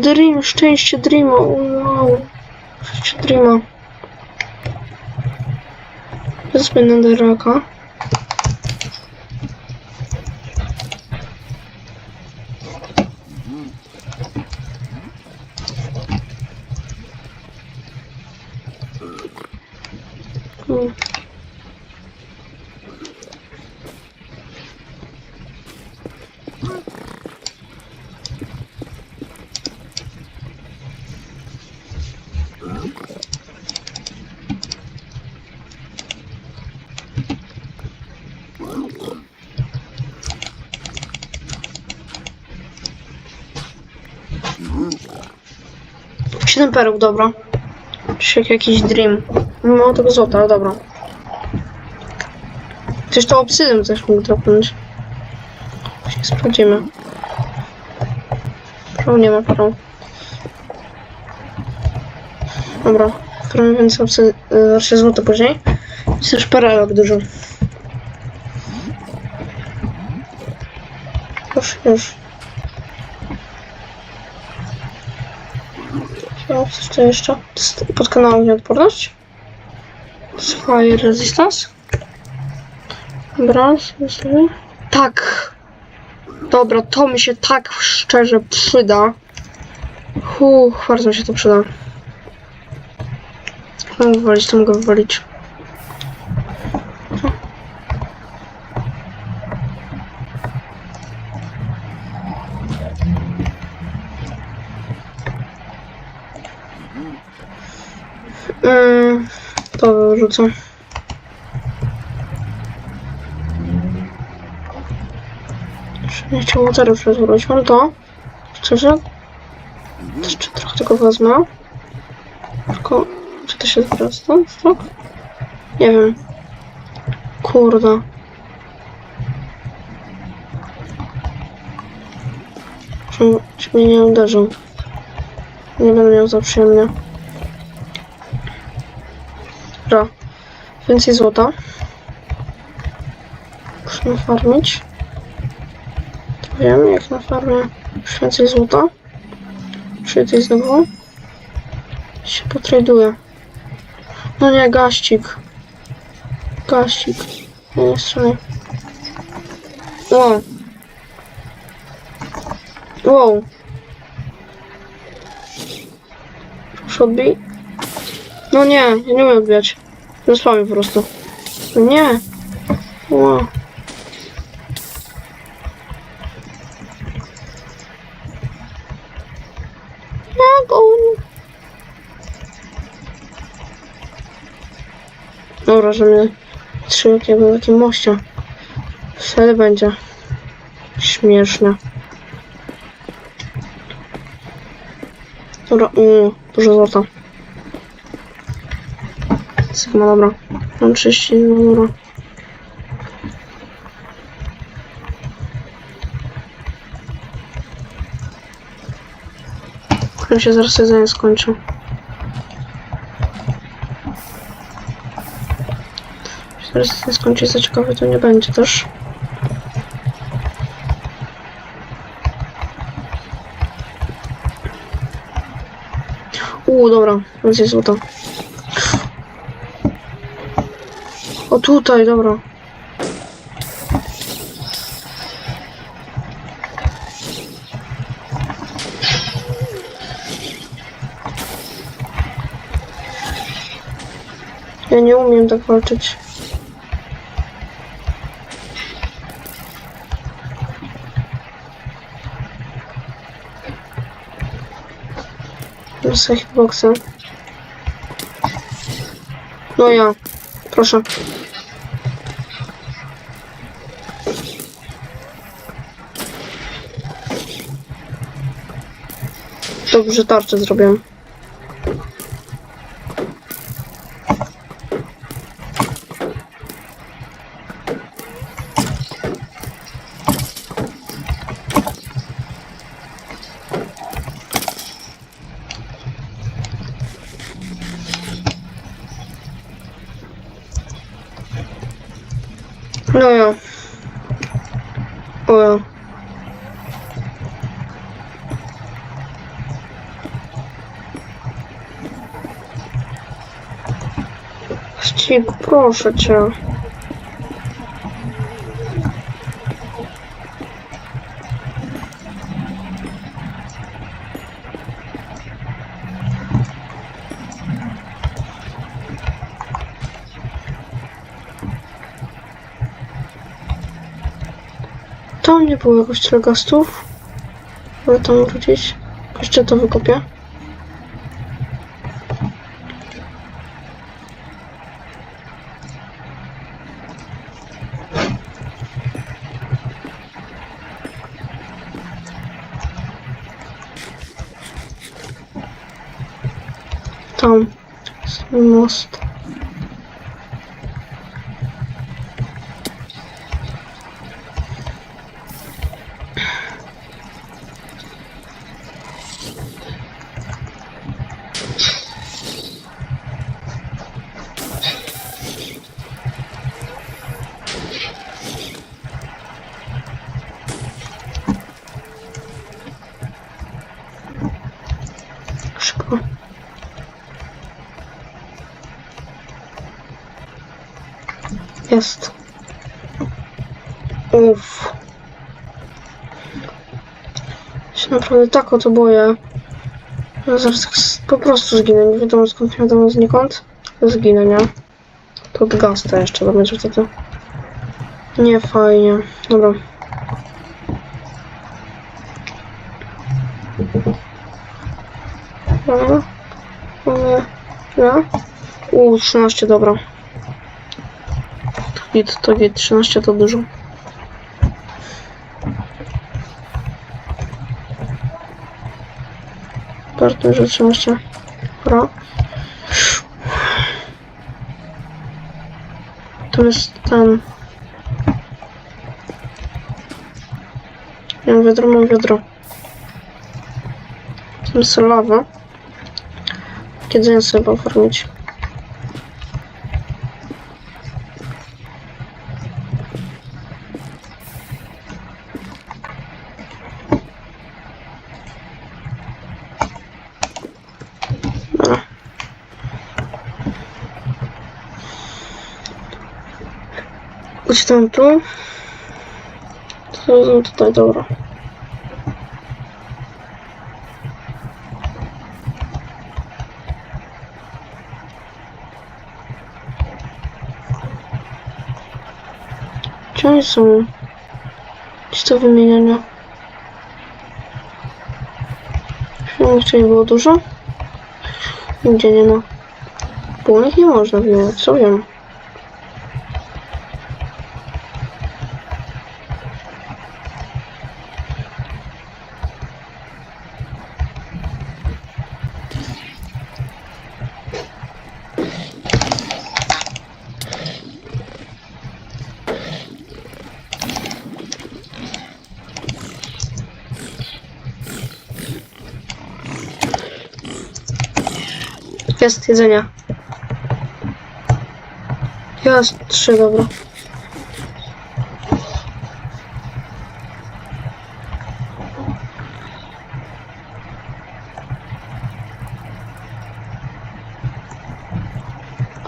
Dream, szczęście Dreama, wow. Szczęście Dreama. Wezmę Netherraka. 7 perł, dobra. Czy jakiś dream. Nie No tego złota, ale dobra. Przecież to obsydem też mógł dropnąć. Się sprawdzimy. Prawo nie ma prawo. Dobra, kromy więcej obsy... Y, znaczy złoto później. Jest też paralog dużo. Już, już. Co, coś tu jeszcze? Pod kanałem nieodporność? Fire resistance? Dobra, sobie. Tak! Dobra, to mi się tak szczerze przyda. Huch, bardzo mi się to przyda. Mogę wywalić, to mogę wywalić. Yy, wyrzucę. Nie chciałam teraz rozwrócić, mam to. Szczerze? Jeszcze trochę tego wezmę. Tylko, czy to się zwraca? Tak? Nie wiem. Kurde. Żeby mnie nie uderzył. Nie będę miał za przyjemnie. Dobra. Więcej złota. Muszę farmić. To wiem, jak na farmie już więcej złota. Czy tutaj znowu się potraduję. No nie, gaścik. Gaścik. Nie, nie strzelaj. Wow. Wow. Proszę odbij. No nie, ja nie umiem odbijać. Zaspamy po prostu. No nie. Wow. Jak on? Dobra, że mnie trzy jak na takim moście. Wtedy będzie śmieszne. Dobra, uuu, dużo złota. Sigma, dobra. Mam 30, no dobra. Chyba się zaraz sezon skończy. Zaraz sezon skończy, za ciekawe to nie będzie też. Uuu, dobra, więcej złota. O tutaj, dobra. Ja nie umiem tak walczyć. Dostaję hitboxa. No ja. Proszę. Dobrze tarczę zrobiłem. No ja. O ja. Siku, proszę cię. Tam nie było jakoś tyle gastów. Ale tam wrócić. Jeszcze to wykopię. Tam jest most. Szybko. Jest. Uff. Się naprawdę tak o to boję. że Zaraz tak po prostu zginę. Nie wiadomo skąd, nie wiadomo znikąd. Zginę, nie? To od gasta jeszcze, to będzie wtedy. Nie fajnie. Dobra. Dobra. Dobra. Dobra. U, 13, dobra. Git, to git, 13 to dużo. Dużo, 13. Dobra. To jest ten... Ja mam wiadro, mam wiadro. To jest lawa. Jedzenie sobie pofarmić. Chodź tam tu. To tutaj, dobra. Gdzie oni są? Gdzie to wymieniania? Filmów tu nie było dużo? Nigdzie nie ma. Nich nie można wymieniać, co wiem. Jest jedzenia. Jest trzy, dobra.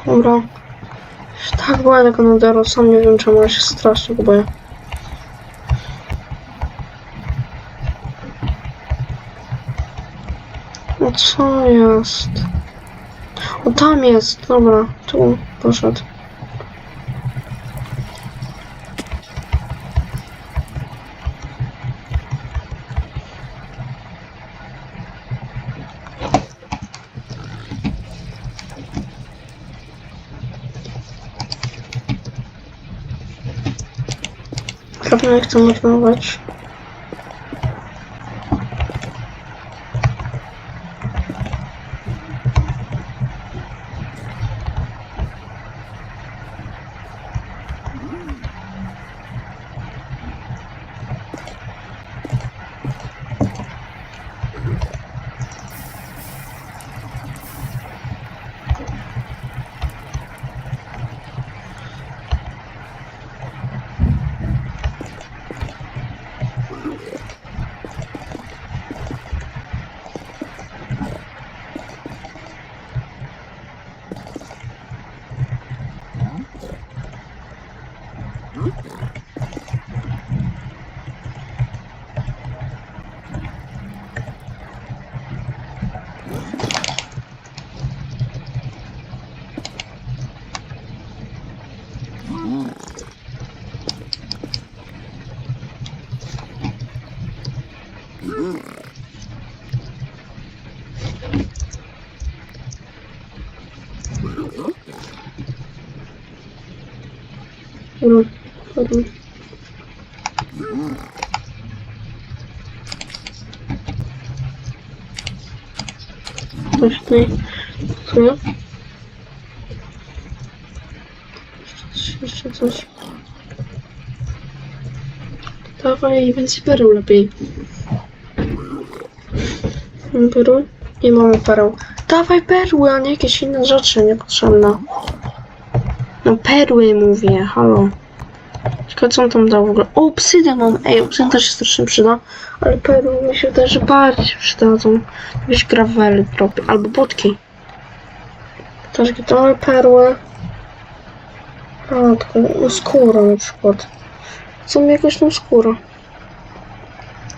Dobra. Tak boję tego Nodero, sam nie wiem czemu, ja się strasznie boję. No co jest? Tam jest, dobra, tu poszedł. Pewnie chcę marnować. Tutaj. Tu jest? Jeszcze coś. Dawaj, więcej pereł lepiej. Perły? Nie mamy pereł. Dawaj perły, a nie jakieś inne rzeczy niepotrzebne. No perły mówię, halo. Ciekawe co on tam dał w ogóle. O, obsydian mam. Ej, obsydian też się strasznie przyda. Ale perły mi się że bardziej przydadzą. Jakieś gravely dropy. Albo budki. Też gitary, perły. A, tylko no, skóra na przykład. Co mi jakaś tam skóra.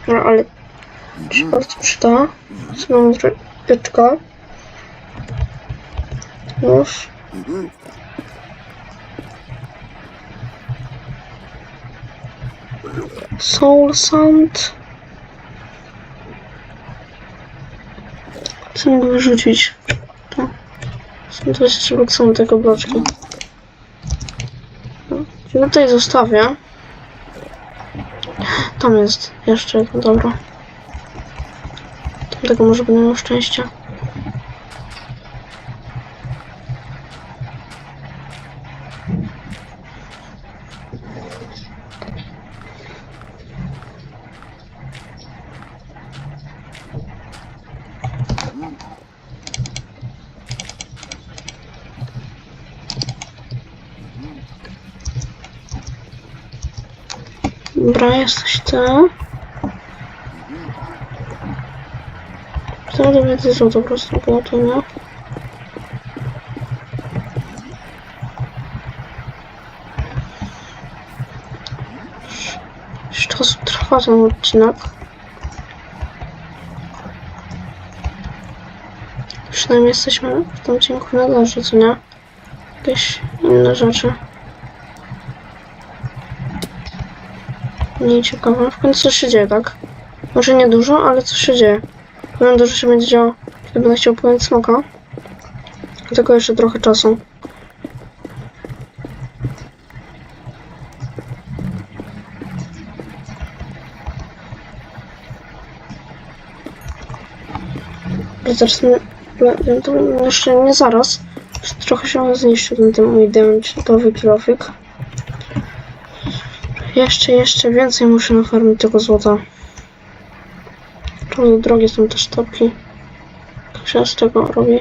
No, ale się bardzo przyda. Co mam? Pieczka. Nóż. Soul Sand. Co mogę wyrzucić? To. Są 23 są tego bloczki. No, Tutaj zostawię. Tam jest jeszcze dobra. Tamtego może będę miał szczęście. Dobra, jesteś ty. Co to więcej złota po prostu było to, nie? Już czasu trwa ten odcinek. Przynajmniej jesteśmy w tym odcinku na dole, co nie? Jakieś inne rzeczy. Nie ciekawe. W końcu coś się dzieje, tak? Może nie dużo, ale coś się dzieje. Powiem dużo się będzie działo, kiedy będę chciał pojąć smoka. Tylko jeszcze trochę czasu. Zaraz to jeszcze nie zaraz. Trochę się zniszczył ten, ten mój diamentowy kilofik. Jeszcze, jeszcze więcej muszę nafarmić tego złota. Bardzo drogie są te sztabki. Jak się z tego robi?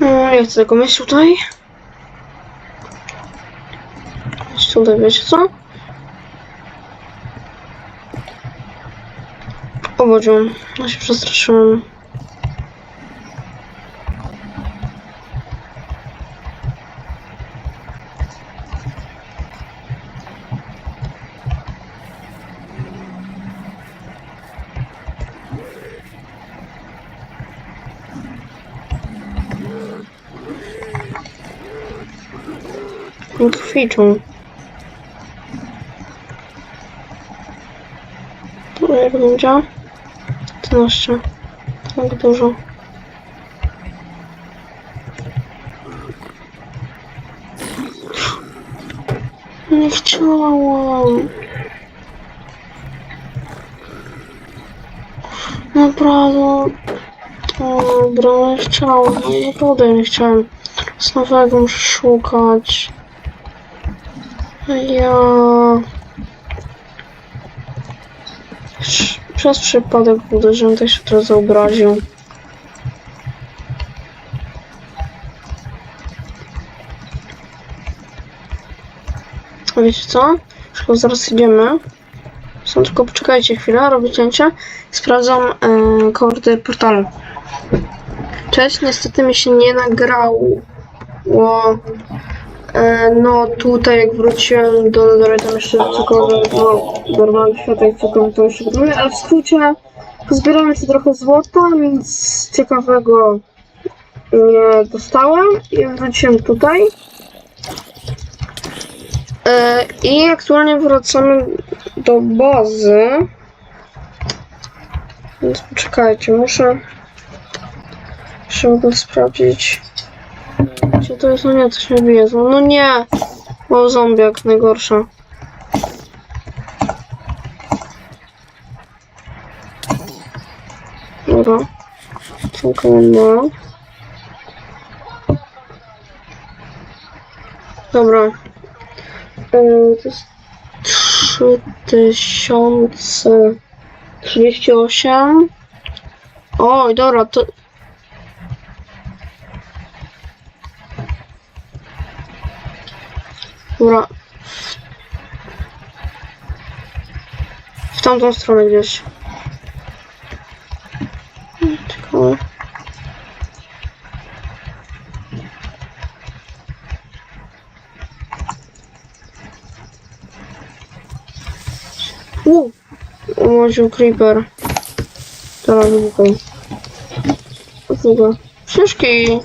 No, nie chcę tego mieć tutaj. Mieć tutaj, wiecie co? O Bodziu, ja się przestraszyłem. Kwiczą. To jak będzie? 12. Tak dużo. Nie chciałam. Naprawdę. Dobra, nie chciałam. Naprawdę nie chciałem. Z nowego muszę szukać. Ja... Przez przypadek uderzyłem, tak się teraz obraził. A wiecie co? Chyba zaraz idziemy. Są tylko poczekajcie chwilę, robię cięcie. Sprawdzam e, koordy portalu. Cześć, niestety mi się nie nagrało. E, no tutaj jak wróciłem do Nethery, tam jeszcze cokolwiek, no normalny światek, cokolwiek to jeszcze robię, ale w skrócie pozbierałem się trochę złota, nic ciekawego nie dostałem i wróciłem tutaj. E, I aktualnie wracamy do bazy. Więc poczekajcie, muszę. Muszę sprawdzić. Gdzie to jest? Nie, bije. No nie! O, zombiak, najgorsza. Dobra. Tylko ma. Dobra. E, To jest 3038. Oj, dobra, to... Dobra. W tamtą stronę gdzieś. Ciekawe. U! Ułożył creeper. Teraz długo. Długo. Ciężki.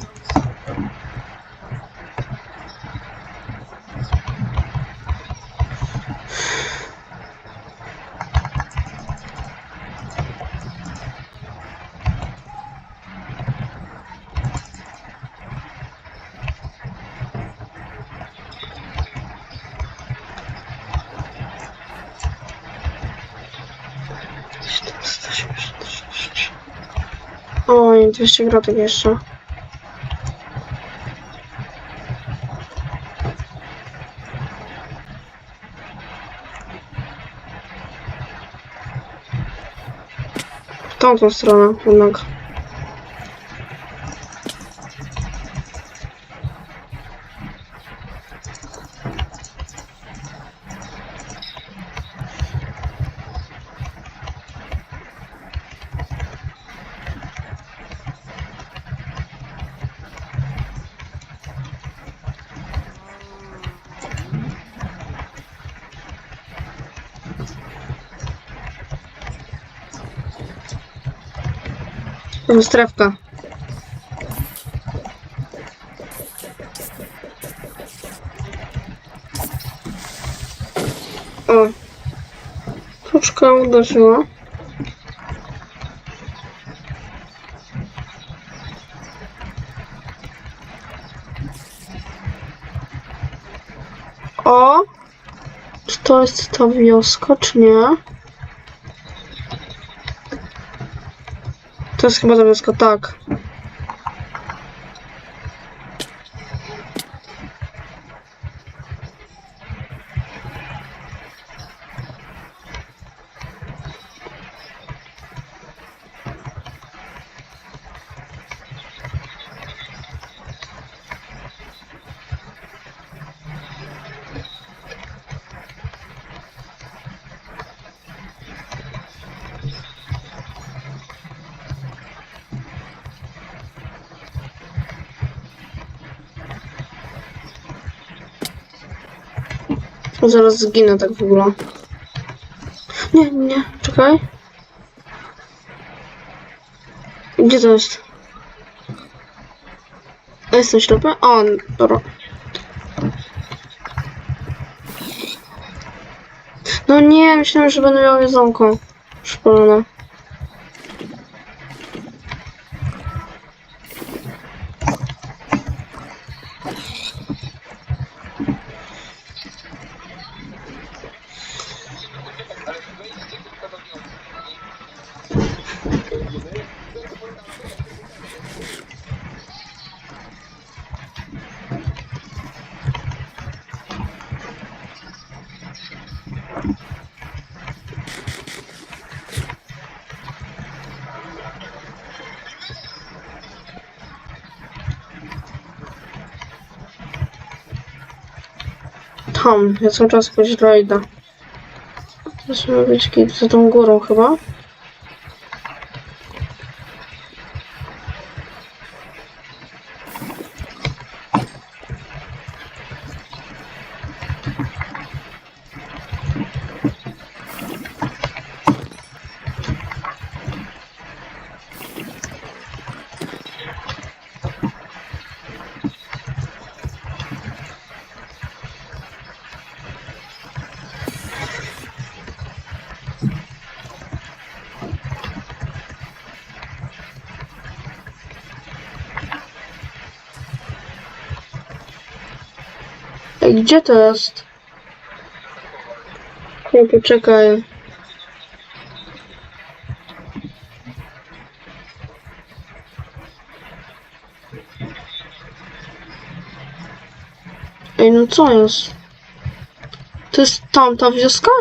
Oj, 200 grotek jeszcze. W tamtą stronę jednak. Strefka. O. Troszkę uderzyła. O! Czy to jest ta wioska, czy nie? Chyba ta wioska, No, zaraz zginę tak w ogóle. Nie, nie, czekaj. Gdzie to jest? Jestem ślepy? O, dobra. No nie, myślałem, że będę miał jedzonko. Szkolone. Tam, ja cały czas jakoś idę. Teraz ma być git za tą górą chyba. Ej, gdzie to jest? Nie, poczekaj. Ej, no co jest? To jest tamta wioska?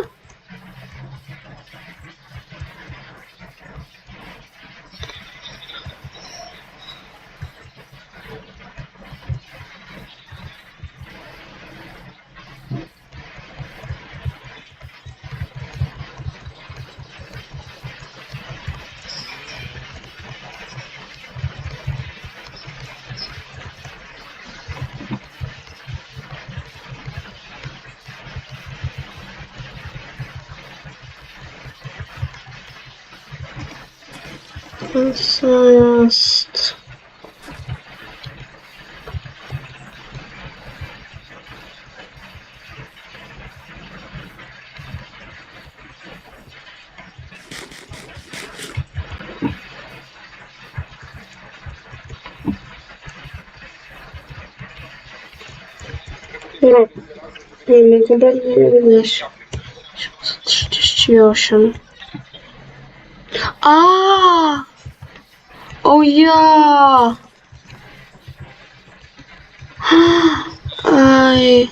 Co jest? Rok. Nie wiem, kompletnie nie widać. 38. Ja! Ej.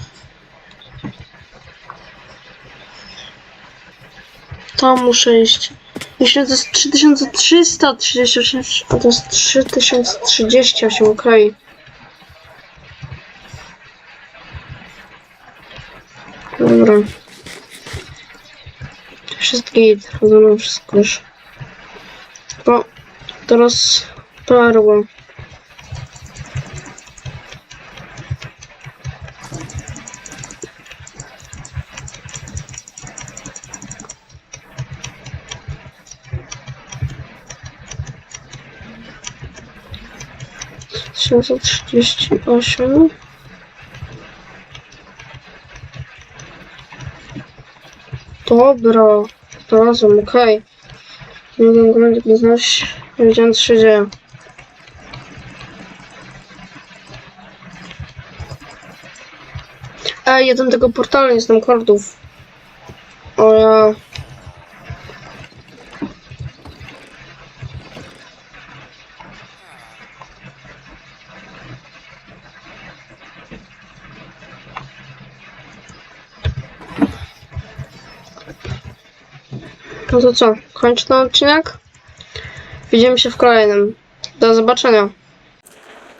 Tam muszę iść. Myślę, to jest 3338, a to jest 3038, okej. Dobra. Wszystko git, wszystko już. O, teraz perła. Tysiąc trzydzieści osiem. Dobra, znalazłem, okej. Nie mogę go znaleźć, nie wiedziałem co się dzieje. Jeden tego portalu, nie znam kordów. O ja... No to co, kończę ten odcinek? Widzimy się w kolejnym. Do zobaczenia.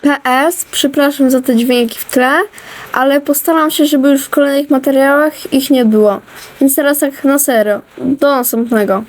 PS, przepraszam za te dźwięki w tle, ale postaram się, żeby już w kolejnych materiałach ich nie było. Więc teraz tak na serio. Do następnego.